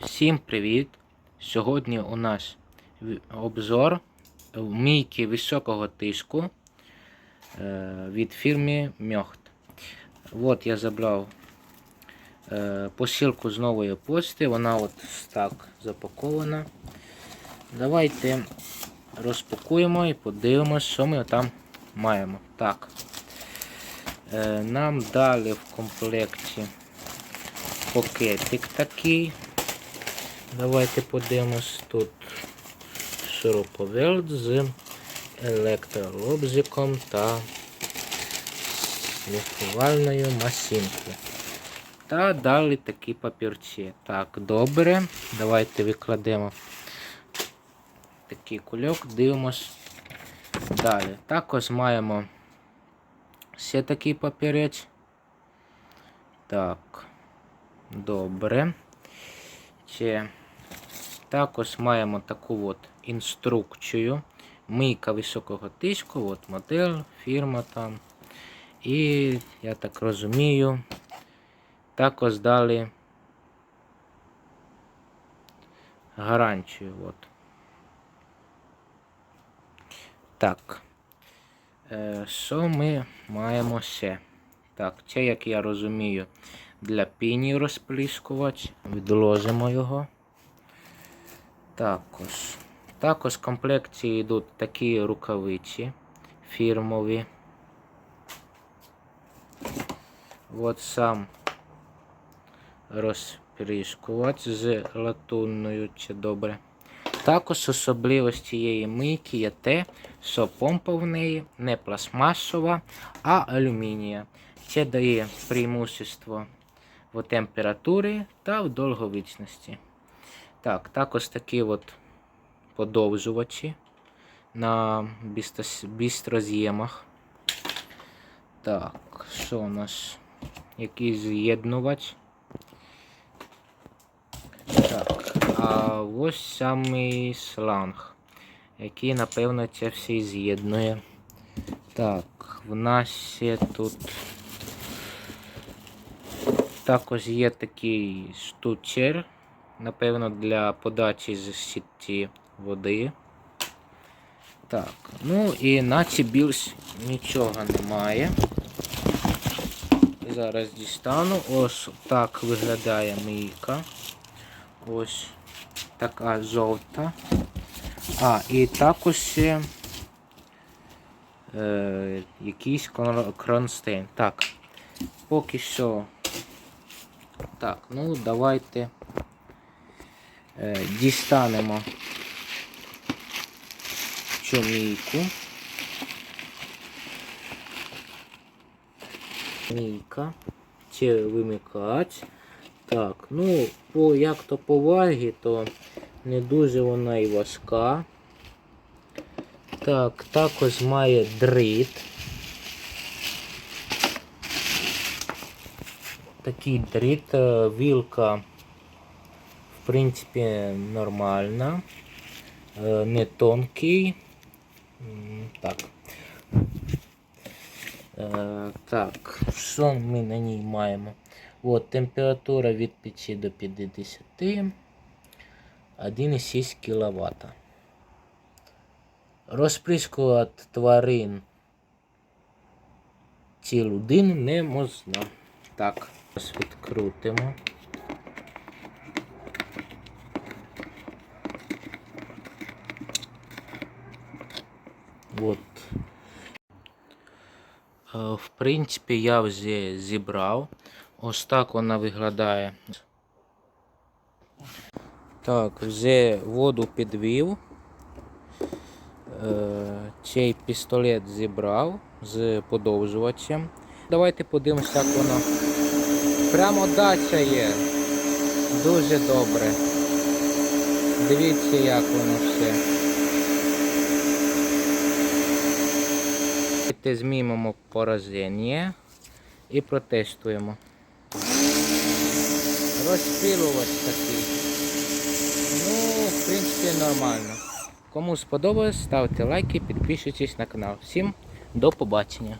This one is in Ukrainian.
Всім привіт! Сьогодні у нас обзор мійки високого тиску е, від фірми Мьохт. От я забрав е, посилку з нової почти, вона от так запакована. Давайте розпакуємо і подивимося, що ми там маємо. Так. Е, Нам дали в комплекті пакетик такий. Давайте подивимось тут шуруповерт з електролобзиком та лікувальною масінкою. Та далі такі папірці. Так, добре. Давайте викладемо такий кульок, дивимось далі. Також маємо ще такий папірець. Так, добре. Ще також маємо таку от інструкцію. Мийка високого тиску, от модель, фірма там. І, я так розумію, також дали гарантію. От. Так. Е, що ми маємо ще? Так, це, як я розумію, для піні розпліскувач. Відложимо його. Також. Також в комплекті йдуть такі рукавиці фірмові. От сам розпріскувач з латунною чи добре. Також особливість цієї мийки є те, що помпа в неї не пластмасова, а алюмінія. Це дає преимущество в температурі та в довговічності. Так, також такі от подовжувачі на бістроз'ємах. Так, що у нас? Якийсь з'єднувач. Так, а ось самий шланг, який, напевно, це все з'єднує. Так, в нас ще тут також є такий штучер, напевно, для подачі з сітті води. Так, ну і наче більш нічого немає. Зараз дістану. Ось так виглядає мийка. Ось така жовта. А, і також е, якийсь кронштейн. Так, поки що. Так, ну давайте дістанемо цю мійку. Мійка. Це вимикач. Так, ну, по, як то по вагі, то не дуже вона і важка. Так, також має дріт. Такий дріт, е, вілка, в принципі, нормальна. Е, Не тонкий. Так. Е, Так, що ми на ній маємо? От, температура від 5 до 50, 1,6 кВт. Розприскувати тварин чи людин не можна. Так, ось відкрутимо. От. Е, В принципі, я вже зібрав. Ось так вона виглядає. Так, вже воду підвів. Е, Цей пістолет зібрав з подовжувачем. Давайте подивимося, як воно. Прямо дача є. Дуже добре. Дивіться, як воно все. Давайте знімемо пораження і протестуємо. Розпілувач такий. Ну, в принципі, нормально. Кому сподобалось, ставте лайки, підписуйтесь на канал. Всім до побачення.